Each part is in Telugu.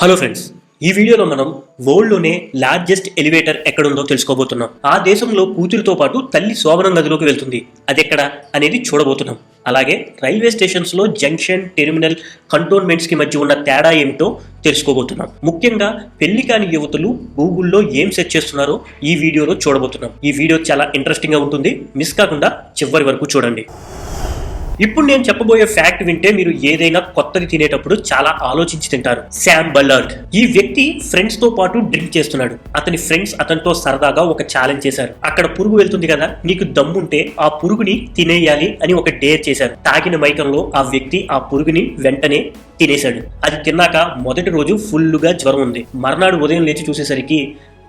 హలో ఫ్రెండ్స్ ఈ వీడియోలో మనం వరల్డ్లోనే లార్జెస్ట్ ఎలివేటర్ ఎక్కడుందో తెలుసుకోబోతున్నాం. ఆ దేశంలో కూతురితో పాటు తల్లి శోభనం గదిలోకి వెళ్తుంది. అది ఎక్కడ అనేది చూడబోతున్నాం. అలాగే రైల్వే స్టేషన్స్లో జంక్షన్ టెర్మినల్ కంటోన్మెంట్స్కి మధ్య ఉన్న తేడా ఏమిటో తెలుసుకోబోతున్నాం. ముఖ్యంగా పెళ్ళి కాని యువతులు గూగుల్లో ఏం సెర్చ్ చేస్తున్నారో ఈ వీడియోలో చూడబోతున్నాం. ఈ వీడియో చాలా ఇంట్రెస్టింగ్గా ఉంటుంది. మిస్ కాకుండా చివరి వరకు చూడండి. ఇప్పుడు నేను చెప్పబోయే ఫ్యాక్ట్ వింటే మీరు ఏదైనా కొత్తది తినేటప్పుడు చాలా ఆలోచించి తింటారు. శామ్ బల్లర్డ్ ఈ వ్యక్తి ఫ్రెండ్స్తో పాటు డ్రింక్ చేస్తున్నాడు. అతని ఫ్రెండ్స్ అతనితో సరదాగా ఒక ఛాలెంజ్ చేశారు. అక్కడ పురుగు వెళ్తుంది కదా నీకు దమ్ముంటే ఆ పురుగుని తినేయాలి అని ఒక డేర్ చేశారు. తాగిన మైకంలో ఆ వ్యక్తి ఆ పురుగుని వెంటనే తినేశాడు. అది తిన్నాక మొదటి రోజు ఫుల్గా జ్వరం ఉంది. మర్నాడు ఉదయం లేచి చూసేసరికి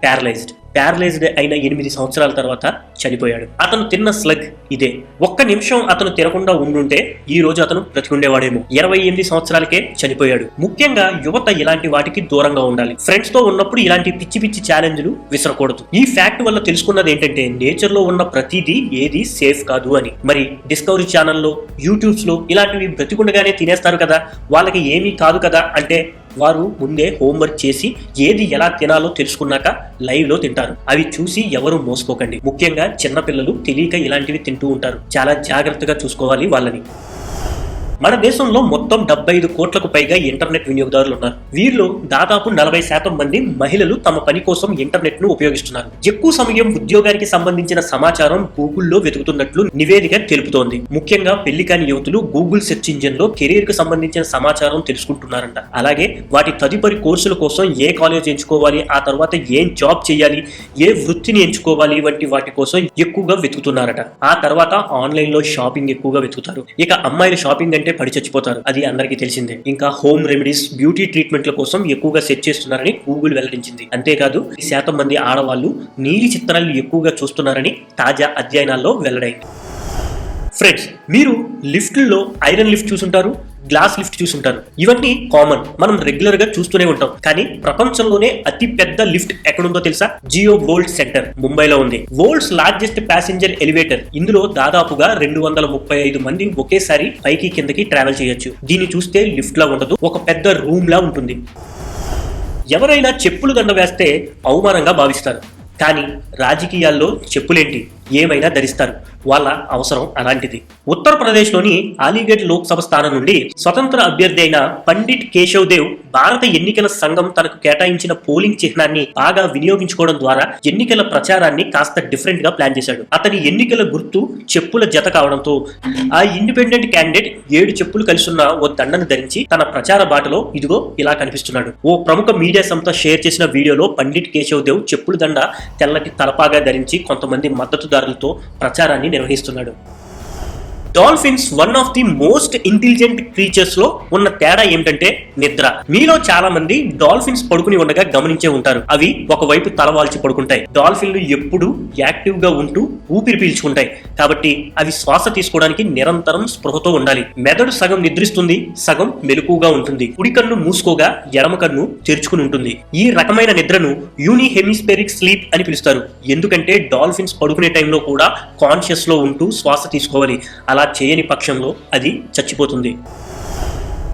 ప్యారలైజ్డ్ ప్యారలైజ్డ్ అయిన ఎనిమిది సంవత్సరాల తర్వాత చనిపోయాడు. అతను తిన్న స్లగ్ ఇదే. ఒక్క నిమిషం అతను తినకుండా ఉండుంటే ఈ రోజు అతను బ్రతికుండేవాడేమో ఇరవై ఎనిమిది సంవత్సరాలకే చనిపోయాడు. ముఖ్యంగా యువత ఇలాంటి వాటికి దూరంగా ఉండాలి. ఫ్రెండ్స్తో ఉన్నప్పుడు ఇలాంటి పిచ్చి పిచ్చి ఛాలెంజ్లు విసరకూడదు. ఈ ఫ్యాక్ట్ వల్ల తెలుసుకున్నది ఏంటంటే నేచర్లో ఉన్న ప్రతిదీ ఏది సేఫ్ కాదు అని. మరి డిస్కవరీ ఛానల్లో యూట్యూబ్స్లో ఇలాంటివి బ్రతికుండగానే తినేస్తారు కదా? వాళ్ళకి ఏమీ కాదు కదా? అంటే వారు ముందే హోంవర్క్ చేసి ఏది ఎలా తినాలో తెలుసుకున్నాక లైవ్లో తింటారు. అవి చూసి ఎవరు మోసపోకండి ముఖ్యంగా చిన్నపిల్లలు తెలియక ఇలాంటివి తింటూ ఉంటారు. చాలా జాగ్రత్తగా చూసుకోవాలి వాళ్ళని. మన దేశంలో మొత్తం డెబ్బై ఐదు కోట్లకు పైగా ఇంటర్నెట్ వినియోగదారులు ఉన్నారు. వీరిలో దాదాపు నలభై శాతం మంది మహిళలు తమ పని కోసం ఇంటర్నెట్ను ఉపయోగిస్తున్నారు. ఎక్కువ సమయం ఉద్యోగానికి సంబంధించిన సమాచారం గూగుల్లో వెతుకుతున్నట్లు నివేదిక తెలుపుతోంది. ముఖ్యంగా పెళ్ళి కాని యువతులు గూగుల్ సెర్చ్ ఇంజిన్లో కెరీర్కు సంబంధించిన సమాచారం తెలుసుకుంటున్నారంట. అలాగే వాటి తదుపరి కోర్సుల కోసం ఏ కాలేజ్ ఎంచుకోవాలి ఆ తర్వాత ఏం జాబ్ చేయాలి ఏ వృత్తిని ఎంచుకోవాలి వంటి వాటి కోసం ఎక్కువగా వెతుకుతున్నారట. ఆ తర్వాత ఆన్లైన్లో షాపింగ్ ఎక్కువగా వెతుకుతారు. ఇక అమ్మాయిల షాపింగ్ అంటే పడి చచ్చిపోతారు. అది అందరికీ తెలిసిందే. ఇంకా హోమ్ రెమెడీస్ బ్యూటీ ట్రీట్మెంట్ల కోసం ఎక్కువగా సెర్చ్ చేస్తున్నారని గూగుల్ వెల్లడించింది. అంతేకాదు శాతం మంది ఆడవాళ్ళు నీలి చిత్రాలు ఎక్కువగా చూస్తున్నారని తాజా అధ్యయనాల్లో వెల్లడైంది. ఫ్రెండ్స్ మీరు లిఫ్ట్లో ఐరన్ లిఫ్ట్ చూసుంటారు గ్లాస్ లిఫ్ట్ చూసుంటారు. ఇవన్నీ కామన్. మనం రెగ్యులర్గా చూస్తూనే ఉంటాం. కానీ ప్రపంచంలోనే అతి పెద్ద లిఫ్ట్ ఎక్కడుందో తెలుసా? జియో వరల్డ్ సెంటర్ ముంబైలో ఉంది. వరల్డ్స్ లార్జెస్ట్ ప్యాసింజర్ ఎలివేటర్ ఇందులో దాదాపుగా రెండు వందల ముప్పై ఐదు మంది ఒకేసారి పైకి కిందకి ట్రావెల్ చేయొచ్చు. దీన్ని చూస్తే లిఫ్ట్ లా ఉండదు ఒక పెద్ద రూమ్ లా ఉంటుంది. ఎవరైనా చెప్పులు దండ వేస్తే అవమానంగా భావిస్తారు. కానీ రాజకీయాల్లో చెప్పులేంటి? ఏమైనా ధరిస్తారు. వాళ్ళ అవసరం అలాంటిది. ఉత్తరప్రదేశ్లోని అలీగఢ్ లోక్సభ స్థానం నుండి స్వతంత్ర అభ్యర్థి అయిన పండిట్ కేశవ్ దేవ్ భారత ఎన్నికల సంఘం తనకు కేటాయించిన పోలింగ్ చిహ్నాన్ని బాగా వినియోగించుకోవడం ద్వారా ఎన్నికల ప్రచారాన్ని కాస్త డిఫరెంట్గా ప్లాన్ చేశాడు. అతని ఎన్నికల గుర్తు చెప్పుల జత కావడంతో ఆ ఇండిపెండెంట్ క్యాండిడేట్ ఏడు చెప్పులు కలిసిన ఓ దండను ధరించి తన ప్రచార బాటలో ఇదిగో ఇలా కనిపిస్తున్నాడు. ఓ ప్రముఖ మీడియా సంస్థ షేర్ చేసిన వీడియోలో పండిట్ కేశవ్ దేవ్ చెప్పుల దండ తెల్లటి తలపాగా ధరించి కొంతమంది మద్దతుదారులతో ప్రచారాన్ని నిర్వహిస్తున్నాడు. Dolphins one of the most intelligent క్రీచర్స్లో ఉన్న తేడా ఏమిటంటే నిద్ర. మీలో చాలా మంది డాల్ఫిన్స్ పడుకుని ఉండగా గమనించే ఉంటారు. అవి ఒకవైపు తలవాల్చి పడుకుంటాయి. డాల్ఫిన్లు ఎప్పుడు యాక్టివ్గా ఉంటూ ఊపిరి పీల్చుకుంటాయి. కాబట్టి అవి శ్వాస తీసుకోవడానికి నిరంతరం స్పృహతో ఉండాలి. మెదడు సగం నిద్రిస్తుంది సగం మెలకుగా ఉంటుంది. కుడి కన్ను మూసుకోగా ఎడమ కన్ను తెరుచుకుని ఉంటుంది. ఈ రకమైన నిద్రను యూని హెమిస్పెరిక్ స్లీప్ అని పిలుస్తారు. ఎందుకంటే డాల్ఫిన్స్ పడుకునే టైంలో కూడా కాన్షియస్లో ఉంటూ శ్వాస తీసుకోవాలి. అలా చేయని పక్షంలో అది చచ్చిపోతుంది.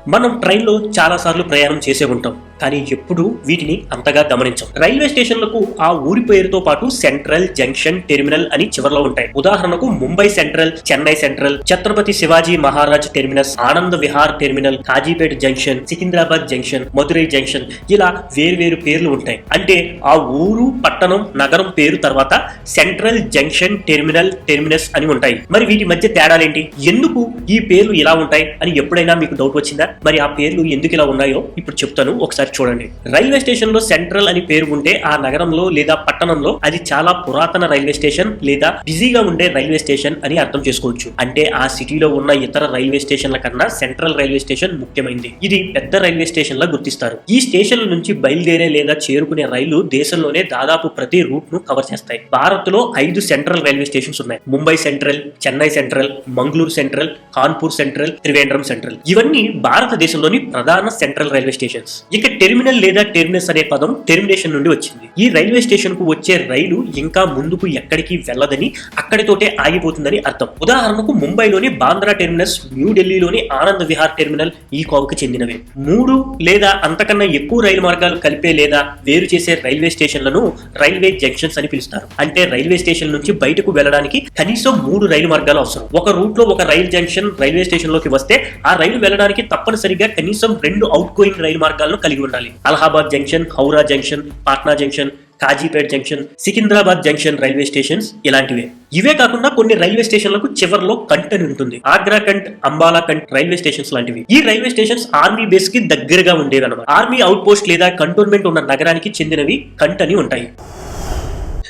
మనం ట్రైన్లో చాలాసార్లు ప్రయాణం చేసే ఉంటాం. కానీ ఎప్పుడూ వీటిని అంతగా గమనించం. రైల్వే స్టేషన్లకు ఆ ఊరి పేరుతో పాటు సెంట్రల్ జంక్షన్ టెర్మినల్ అని చివరిలో ఉంటాయి. ఉదాహరణకు Mumbai central Chennai central Chhatrapati Shivaji Maharaj terminus Anand Vihar terminal Kazipet junction Secunderabad junction Madurai junction ఇలా వేరు పేర్లు ఉంటాయి. అంటే ఆ ఊరు పట్టణం నగరం పేరు తర్వాత సెంట్రల్ జంక్షన్ టెర్మినల్ టెర్మినస్ అని ఉంటాయి. మరి వీటి మధ్య తేడాలేంటి? ఎందుకు ఈ పేర్లు ఇలా ఉంటాయి అని ఎప్పుడైనా మీకు డౌట్ వచ్చిందా? మరి ఆ పేర్లు ఎందుకు ఇలా ఉన్నాయో ఇప్పుడు చెప్తాను. ఒకసారి చూడండి. రైల్వే స్టేషన్లో సెంట్రల్ అని పేరు ఉంటే ఆ నగరంలో లేదా పట్టణంలో అది చాలా పురాతన రైల్వే స్టేషన్ లేదా బిజీగా ఉండే రైల్వే స్టేషన్ అని అర్థం చేసుకోవచ్చు. అంటే ఆ సిటీలో ఉన్న ఇతర రైల్వే స్టేషన్ల కన్నా సెంట్రల్ రైల్వే స్టేషన్ ముఖ్యమైనది ఇది పెద్ద రైల్వే స్టేషన్ లా గుర్తిస్తారు. ఈ స్టేషన్ల నుంచి బయలుదేరే లేదా చేరుకునే రైళ్ళు దేశంలోనే దాదాపు ప్రతి రూట్ను కవర్ చేస్తాయి. భారత్లో ఐదు సెంట్రల్ రైల్వే స్టేషన్స్ ఉన్నాయి. Mumbai central Chennai central Mangaluru central Kanpur central Trivandrum central. ఇవన్నీ భారతదేశంలోని ప్రధాన సెంట్రల్ రైల్వే స్టేషన్స్. ఇక టెర్మినల్ లేదా టెర్మినస్ అనే పదం టెర్మినేషన్ నుండి వచ్చింది. ఈ రైల్వే స్టేషన్కు వచ్చే రైలు ఇంకా ముందుకు ఎక్కడికి వెళ్ళదని అక్కడితోటే ఆగిపోతుందని అర్థం. ఉదాహరణకు ముంబైలోని బాంద్రా టెర్మినస్ న్యూఢిల్లీలోని ఆనంద్ విహార్ టెర్మినల్ ఈ కోవకు చెందినవే. మూడు లేదా అంతకన్నా ఎక్కువ రైలు మార్గాలు కలిపే లేదా వేరు చేసే రైల్వే స్టేషన్లను రైల్వే జంక్షన్స్ అని పిలుస్తారు. అంటే రైల్వే స్టేషన్ నుంచి బయటకు వెళ్ళడానికి కనీసం మూడు రైలు మార్గాలు అవసరం. ఒక రూట్లో ఒక రైలు జంక్షన్ రైల్వే స్టేషన్లోకి వస్తే ఆ రైలు వెళ్ళడానికి తప్పనిసరిగా కనీసం రెండు అవుట్ గోయింగ్ రైలు మార్గాలను కలిగి ఉండాలి. Allahabad junction Howrah junction Patna junction Kazipet junction Secunderabad junction railway stations ఇలాంటివే. ఇవే కాకుండా కొన్ని రైల్వే స్టేషన్లకు చివర్లో కంట్ అని ఉంటుంది. Agra cantt Ambala cantt railway stations లాంటివి. ఈ రైల్వే స్టేషన్స్ ఆర్మీ బేస్కి దగ్గరగా ఉండేవి అనమాట ఆర్మీ అవుట్ పోస్ట్ లేదా కంటోన్మెంట్ ఉన్న నగరానికి చెందినవి కంట్ అని ఉంటాయి.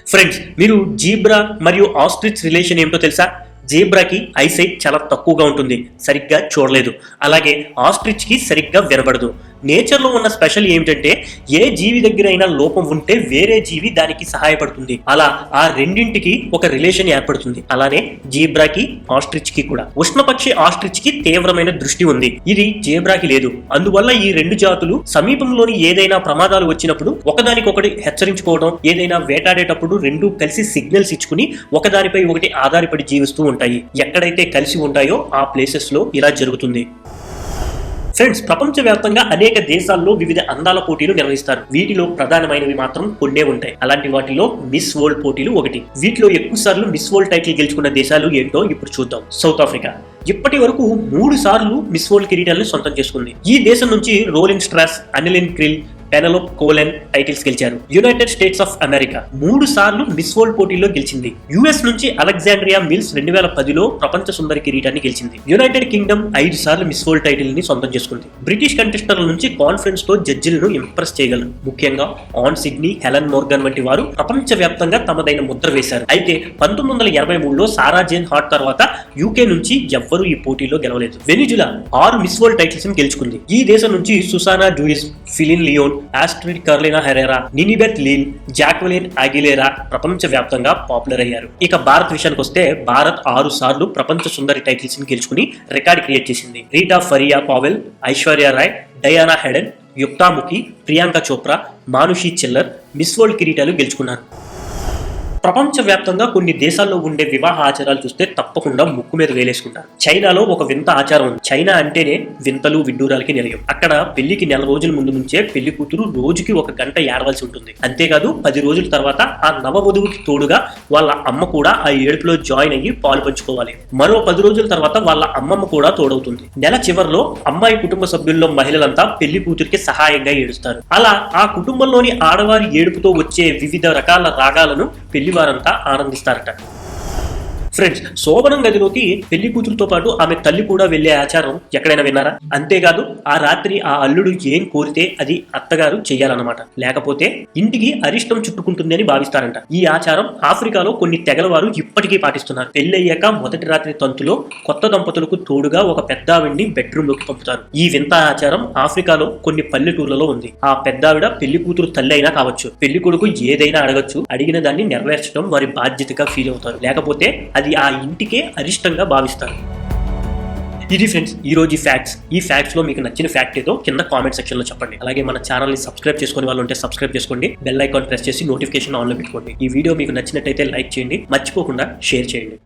ఫ్రెండ్స్ మీరు జీబ్రా మరియు ఆస్ట్రిచ్ రిలేషన్ ఏమిటో తెలుసా? జీబ్రాకి ఐసైట్ చాలా తక్కువగా ఉంటుంది. సరిగ్గా చూడలేదు. అలాగే ఆస్ట్రిచ్కి సరిగ్గా వినబడదు. నేచర్లో ఉన్న స్పెషల్ ఏమిటంటే ఏ జీవి దగ్గర అయినా లోపం ఉంటే వేరే జీవి దానికి సహాయపడుతుంది. అలా ఆ రెండింటికి ఒక రిలేషన్ ఏర్పడుతుంది. అలానే జీబ్రాకి ఆస్ట్రిచ్కి కూడా. ఉష్ణపక్షి ఆస్ట్రిచ్కి తీవ్రమైన దృష్టి ఉంది. ఇది జీబ్రాకి లేదు. అందువల్ల ఈ రెండు జాతులు సమీపంలోని ఏదైనా ప్రమాదాలు వచ్చినప్పుడు ఒకదానికొకటి హెచ్చరించుకోవడం ఏదైనా వేటాడేటప్పుడు రెండు కలిసి సిగ్నల్స్ ఇచ్చుకుని ఒకదానిపై ఒకటి ఆధారపడి జీవిస్తూ ఉంటాయి. ఎక్కడైతే కలిసి ఉంటాయో ఆ ప్లేసెస్లో ఇలా జరుగుతుంది. ఫ్రెండ్స్ ప్రపంచవ్యాప్తంగా అనేక దేశాల్లో వివిధ అందాల పోటీలు నిర్వహిస్తారు. వీటిలో ప్రధానమైనవి మాత్రం కొన్నే ఉంటాయి. అలాంటి వాటిలో మిస్ వరల్డ్ పోటీలు ఒకటి. వీటిలో ఎక్కువ సార్లు మిస్ వరల్డ్ టైటిల్ గెలుచుకున్న దేశాలు ఏంటో ఇప్పుడు చూద్దాం. South Africa. ఇప్పటి వరకు మూడు సార్లు మిస్ వరల్డ్ కిరీటాలను సొంతం చేసుకుంది. ఈ దేశం నుంచి Rolene Strauss Anneline Kriel Penelope Coelen titles గెలిచారు. యునైటెడ్ స్టేట్స్ ఆఫ్ అమెరికా మూడు సార్లు మిస్ వరల్డ్ పోటీలో గెలిచింది. యుఎస్ నుంచి అలెగ్జాండ్రియా మిల్స్ రెండు వేల పదిలో ప్రపంచ సుందరి కిరీటాన్ని గెలిచింది. యునైటెడ్ కింగ్డమ్ ఐదు సార్లు మిస్ వరల్డ్ టైటిల్ని సొంతం చేసుకుంది. బ్రిటిష్ కంటెస్టర్ల నుంచి కాన్ఫరెన్స్తో జడ్జిలను ఇంప్రెస్ చేయగలరు. ముఖ్యంగా ఆన్ సిడ్నీ హెలన్ మోర్గన్ వంటి వారు ప్రపంచ వ్యాప్తంగా తమదైన ముద్ర వేశారు. అయితే పంతొమ్మిది వందల ఎనభై మూడులో సారా జేన్ హాట్ తర్వాత యూకే నుంచి ఎవ్వరూ ఈ పోటీలో గెలవలేదు. వెనిజులా ఆరు మిస్ వరల్డ్ టైటిల్స్ని గెలుచుకుంది. ఈ దేశం నుంచి Susana Jewish Pilin Leon Astrid Carolina Herrera Ninibeth Leal Jacqueline Aguilera ప్రపంచ వ్యాప్తంగా పాపులర్ అయ్యారు. ఇక భారత్ విషయానికి వస్తే భారత్ ఆరు సార్లు ప్రపంచ సుందరి టైటిల్స్ని గెలుచుకుని రికార్డ్ క్రియేట్ చేసింది. రీటా ఫరియా పావెల్ ఐశ్వర్య రాయ్ డయానా హెడెన్ యుక్తాముఖి ప్రియాంక చోప్రా మానుషి చిల్లర్ మిస్ వరల్డ్ కిరీటాలు గెలుచుకున్నారు. ప్రపంచవ్యాప్తంగా కొన్ని దేశాల్లో ఉండే వివాహ ఆచారాలు చూస్తే తప్పకుండా ముక్కు మీద వేలేసుకుంటారు. చైనాలో ఒక వింత ఆచారం ఉంది. చైనా అంటేనే వింతలు విడ్డూరాలకి నిలయం. అక్కడ పెళ్ళికి నెల రోజుల ముందు నుంచే పెళ్ళి కూతురు రోజుకి ఒక గంట ఏడవలసి ఉంటుంది. అంతేకాదు పది రోజుల తర్వాత ఆ నవవధువుకి తోడుగా వాళ్ళ అమ్మ కూడా ఆ ఏడుపులో జాయిన్ అయ్యి పాలు పంచుకోవాలి. మరో పది రోజుల తర్వాత వాళ్ళ అమ్మమ్మ కూడా తోడవుతుంది. నెల చివరిలో అమ్మాయి కుటుంబ సభ్యుల్లో మహిళలంతా పెళ్ళి కూతురికి సహాయంగా ఏడుస్తారు. అలా ఆ కుటుంబంలోని ఆడవారి ఏడుపుతో వచ్చే వివిధ రకాల రాగాలను పెళ్ళి ಬರ ಅಂತ ಆನಂದಿಸ್ತಾರಟ ఫ్రెండ్స్ శోభనం గదిలోకి పెళ్ళి కూతురుతో పాటు ఆమె తల్లి కూడా వెళ్ళే ఆచారం ఎక్కడైనా విన్నారా? అంతేకాదు ఆ రాత్రి ఆ అల్లుడు ఏం కోరితే అది అత్తగారు చేయాలన్నమాట లేకపోతే ఇంటికి అరిష్టం చుట్టుకుంటుంది అని భావిస్తారంట. ఈ ఆచారం ఆఫ్రికాలో కొన్ని తెగల వారు ఇప్పటికీ పాటిస్తున్నారు. పెళ్ళయ్యాక మొదటి రాత్రి తంతులో కొత్త దంపతులకు తోడుగా ఒక పెద్దావిడిని బెడ్రూమ్లోకి పంపుతారు. ఈ వింత ఆచారం ఆఫ్రికాలో కొన్ని పల్లెటూర్లలో ఉంది. ఆ పెద్దావిడ పెళ్ళి కూతురు తల్లి అయినా కావచ్చు పెళ్ళి కొడుకు ఏదైనా అడగచ్చు అడిగిన దాన్ని నెరవేర్చడం వారి బాధ్యతగా ఫీల్ అవుతారు. లేకపోతే అది ఆ ఇంటికే అరిష్టంగా భావిస్తారు. ఇది ఫ్రెండ్స్ ఈ రోజు ఫ్యాక్ట్స్ ఈ ఫ్యాక్ట్స్లో మీకు నచ్చిన ఫ్యాక్ట్ ఏదో కింద కామెంట్ సెక్షన్లో చెప్పండి. అలాగే మన ఛానల్ని సబ్స్క్రైబ్ చేసుకునే వాళ్ళు ఉంటే సబ్స్క్రైబ్ చేసుకోండి. బెల్ ఐకాన్ ప్రెస్ చేసి నోటిఫికేషన్ ఆన్లో పెట్టుకోండి. ఈ వీడియో మీకు నచ్చినట్టయితే లైక్ చేయండి. మర్చిపోకుండా షేర్ చేయండి.